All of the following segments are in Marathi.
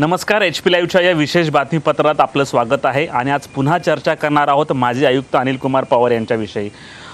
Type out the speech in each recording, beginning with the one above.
नमस्कार एच पी लाईव्हच्या या विशेष बातमीपत्रात आपलं स्वागत आहे आणि आज पुन्हा चर्चा करणार आहोत माजी आयुक्त अनिल कुमार पवार यांच्याविषयी.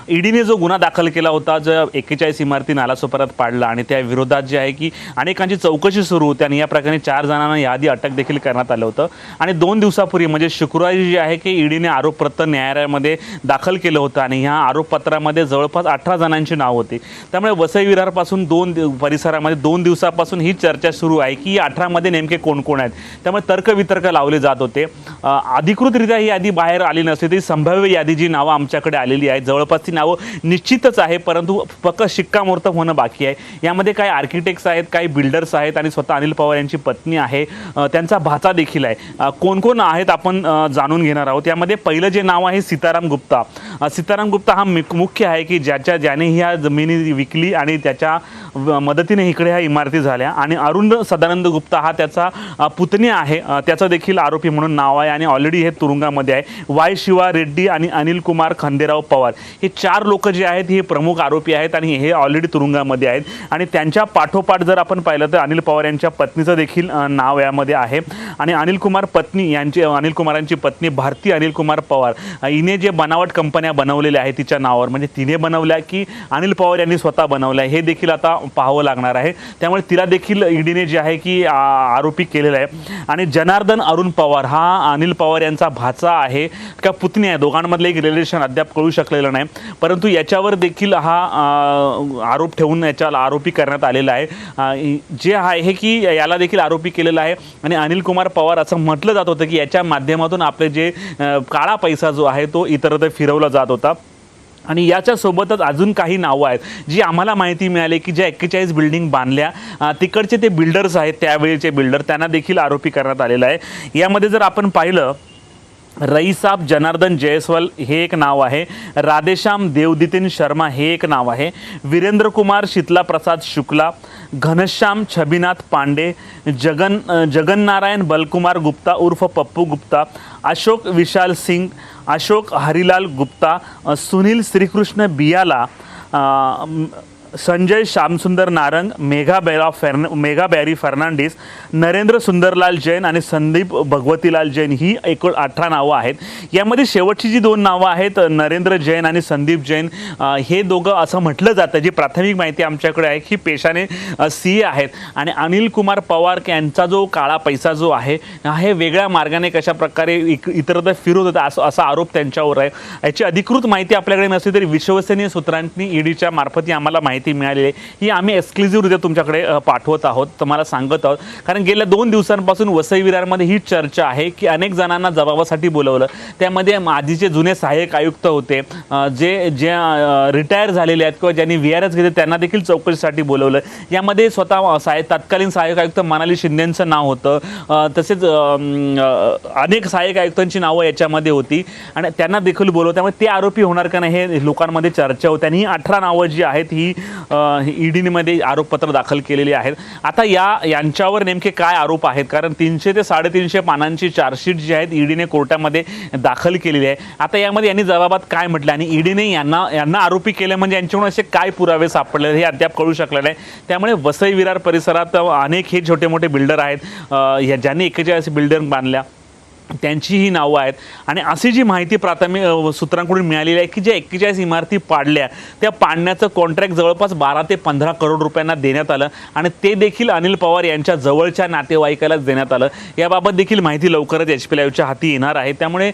ईडीने जो गुन्हा दाखल केला होता जो एकेचाळीस इमारती नालासोपारात पाडला आणि त्या विरोधात जे आहे की अनेकांची चौकशी सुरू होती आणि या प्रकारे चार जणांना याआधी अटक देखील करण्यात आलं होतं. आणि दोन दिवसापूर्वी म्हणजे शुक्रवारी जे आहे की ईडीने आरोपपत्र न्यायालयामध्ये दाखल केलं होतं आणि ह्या आरोपपत्रामध्ये जवळपास अठरा जणांची नाव होती. त्यामुळे वसई विरारपासून दोन परिसरामध्ये दोन दिवसापासून ही चर्चा सुरू आहे की अठरामध्ये नेमके कोण कोण आहेत. त्यामुळे तर्कवितर्क लावले जात होते. अधिकृतरित्या ही यादी बाहेर आली नसली तरी संभाव्य यादी जी नावं आमच्याकडे आलेली आहेत. जवळपास ती नावं निश्चितच आहे परंतु फक्त शिक्कामोर्तब होणं बाकी आहे. यामध्ये काही आर्किटेक्ट्स आहेत काही बिल्डर्स आहेत आणि स्वतः अनिल पवार यांची पत्नी आहे. त्यांचा भाचा देखील आहे. कोण कोण आहेत आपण जाणून घेणार आहोत. यामध्ये पहिलं जे नाव आहे सीताराम गुप्ता. सीताराम गुप्ता हा मुख्य आहे की ज्याच्या ज्याने ह्या जमिनी विकली आणि त्याच्या मदतीने इकडे ह्या इमारती झाल्या. आणि अरुण सदानंद गुप्ता हा त्याचा पुतणी आहे. त्याचं देखील आरोपी म्हणून नाव आहे आणि ऑलरेडी हे तुरुंगामध्ये आहे. वाय शिवा रेड्डी आणि अनिल कुमार खंदेराव पवार. हे चार लोक जे आहेत हे प्रमुख आरोपी आहेत आणि हे ऑलरेडी तुरुंगामध्ये आहेत. आणि त्यांच्या पाठोपाठ जर आपण पाहिलं तर अनिल पवार यांच्या पत्नीचं देखील नाव यामध्ये आहे. आणि अनिल कुमार पत्नी यांची अनिल कुमारांची पत्नी भारती अनिल कुमार पवार. हिने जे बनावट कंपन्या बनवलेल्या आहेत तिच्या नावावर. म्हणजे तिने बनवल्या की अनिल पवार यांनी स्वतः बनवल्या. हे देखील आता पाहावं लागणार आहे. त्यामुळे तिला देखील ईडीने जे आहे की आरोपी केलेला आहे. आणि जनार्दन अरुण पवार हा अनिल पवार यांचा भाचा आहे. का पुतणी आहे. दोघांमधलं एक रिलेशन अद्याप कळू शकलेलं नाही. परंतु याच्यावर देखील हा आरोप ठेवून याच्याला आरोपी करण्यात आलेला आहे. जे आहे की याला देखील आरोपी केलेला आहे. आणि अनिल कुमार पवार असं म्हटलं जात होतं की याच्या माध्यमातून आपले जे काळा पैसा जो आहे तो इतरत्र फिरवला जात होता. आणि याच्यासोबतच अजून काही नावं आहेत जी आम्हाला माहिती मिळाली की ज्या एक्केचाळीस बिल्डिंग बांधल्या. तिकडचे ते बिल्डर्स आहेत त्यावेळेचे बिल्डर त्यांना देखील आरोपी करण्यात आलेला आहे. यामध्ये जर आपण पाहिलं रईसाब जनार्दन जयस्वाल हे एक नाव आहे. राधेश्याम देवदितीन शर्मा हे एक नाव आहे. वीरेंद्र कुमार शीतला प्रसाद शुक्ला घनश्याम छबीनाथ पांडे जगन जगन्नारायण बलकुमार गुप्ता उर्फ पप्पू गुप्ता अशोक विशाल सिंग अशोक हरिलाल गुप्ता सुनील श्रीकृष्ण बियाला संजय श्यामसुंदर नारंग मेघा बेरा फेर्न मेघा बॅरी फर्नांडिस नरेंद्र सुंदरलाल जैन आणि संदीप भगवतीलाल जैन ही एकूण अठरा नावं आहेत. यामध्ये शेवटची जी दोन नावं आहेत नरेंद्र जैन आणि संदीप जैन हे दोघं असं म्हटलं जातं जी प्राथमिक माहिती आमच्याकडे आहे की पेशाने सी ए आहेत. आणि अनिल कुमार पवार यांचा जो काळा पैसा जो आहे हे वेगळ्या मार्गाने कशा प्रकारे इक इतरत्र फिरत होता असं असा आरोप त्यांच्यावर आहे. याची अधिकृत माहिती आपल्याकडे नसली तरी विश्वसनीय सूत्रांनी ईडीच्या मार्फत आम्हाला माहिती माहिती मिळालेली आहे. ही आम्ही एक्सक्लुझिव्हरित्या तुमच्याकडे पाठवत आहोत. तुम्हाला सांगत आहोत. कारण गेल्या दोन दिवसांपासून वसई विरारमध्ये ही चर्चा आहे की अनेक जणांना जबाबासाठी बोलवलं. त्यामध्ये आधीचे जुने सहाय्यक आयुक्त होते जे जे रिटायर झालेले आहेत किंवा ज्यांनी व्ही आर एस घेतले त्यांना देखील चौकशीसाठी बोलवलं. यामध्ये स्वतः साय तत्कालीन सहाय्यक आयुक्त मनाली शिंदेंचं नाव होतं. तसेच अनेक सहाय्यक आयुक्तांची नावं याच्यामध्ये होती. आणि त्यांना देखील बोलवलं. त्यामुळे ते आरोपी होणार का नाही हे लोकांमध्ये चर्चा होते. आणि ही अठरा नावं जी आहेत ही ईडीमध्ये आरोपपत्र दाखल केलेली आहेत. आता या यांच्यावर नेमके काय आरोप आहेत? कारण तीनशे ते साडेतीनशे पानांची चार्जशीट जी आहेत ईडीने कोर्टामध्ये दाखल केलेली आहे. आता यामध्ये यांनी जबाबात काय म्हटलं? आणि ईडीने यांना यांना आरोपी केले म्हणजे यांच्याकडून असे काय पुरावे सापडले हे अद्याप कळू शकले नाही. त्यामुळे वसई विरार परिसरात अनेक हे छोटे मोठे बिल्डर आहेत. या ज्यांनी एकेचाळीस बिल्डर बांधल्या. त्यांची ही नावं आहेत. आणि अशी जी माहिती प्राथमिक सूत्रांकडून मिळालेली आहे की ज्या एक्केचाळीस इमारती पाडल्या त्या पाडण्याचं कॉन्ट्रॅक्ट जवळपास बारा ते पंधरा करोड रुपयांना देण्यात आलं आणि ते देखील अनिल पवार यांच्या जवळच्या नातेवाईकालाच देण्यात आलं. याबाबत देखील माहिती लवकरच एच पी लाईव्हच्या हाती येणार आहे. त्यामुळे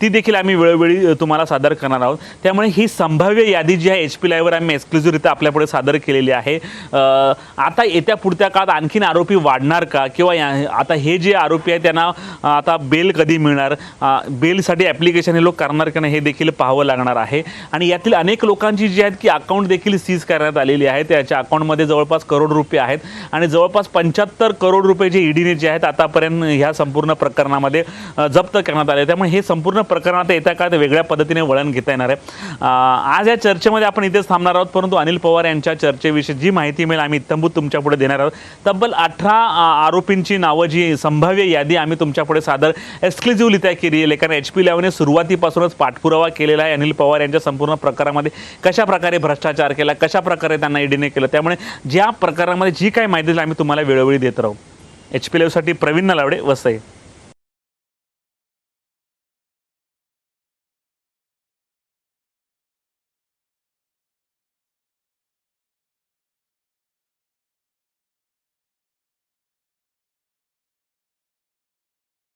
ती देखील आम्ही वेळोवेळी तुम्हाला सादर करणार आहोत. त्यामुळे ही संभाव्य यादी जी आहे एच पी लाईव्हवर आम्ही एक्सक्लुझिव्हरित्या आपल्यापुढे सादर केलेली आहे. आता येत्या पुढच्या काळात आणखीन आरोपी वाढणार का? किंवा या आता हे जे आरोपी आहेत त्यांना आता बेल कधी मिळणार? बेलसाठी ॲप्लिकेशन हे लोक करणार का नाही हे देखील पाहावं लागणार आहे. आणि यातील अनेक लोकांची जी आहेत की अकाउंट देखील सीज करण्यात आलेली आहे. त्याच्या अकाउंटमध्ये जवळपास करोड रुपये आहेत. आणि जवळपास पंच्याहत्तर करोड रुपये जे ईडीने जे आहेत आतापर्यंत ह्या संपूर्ण प्रकरणामध्ये जप्त करण्यात आले. त्यामुळे हे संपूर्ण प्रकरण आता येत्या काळात वेगळ्या पद्धतीने वळण घेता येणार आहे. आज या चर्चेमध्ये आपण इथेच थांबणार आहोत. परंतु अनिल पवार यांच्या चर्चेविषयी जी माहिती मिळेल आम्ही इत्तंभूत तुमच्यापुढे देणार आहोत. तब्बल अठरा आरोपींची नावं जी संभाव्य यादी आम्ही तुमच्यापुढे सादर एक्सक्लुझिव्हलित्या केली आहे कारण एच पी लेवने सुरुवातीपासूनच पाठपुरावा केलेला आहे. अनिल पवार यांच्या संपूर्ण प्रकारामध्ये कशा प्रकारे भ्रष्टाचार केला कशा प्रकारे त्यांना ईडीने केलं त्यामुळे ज्या प्रकारामध्ये जी काही माहिती आम्ही तुम्हाला वेळोवेळी देत राहू. एच पी लेवसाठी प्रवीण नलावडे वसई.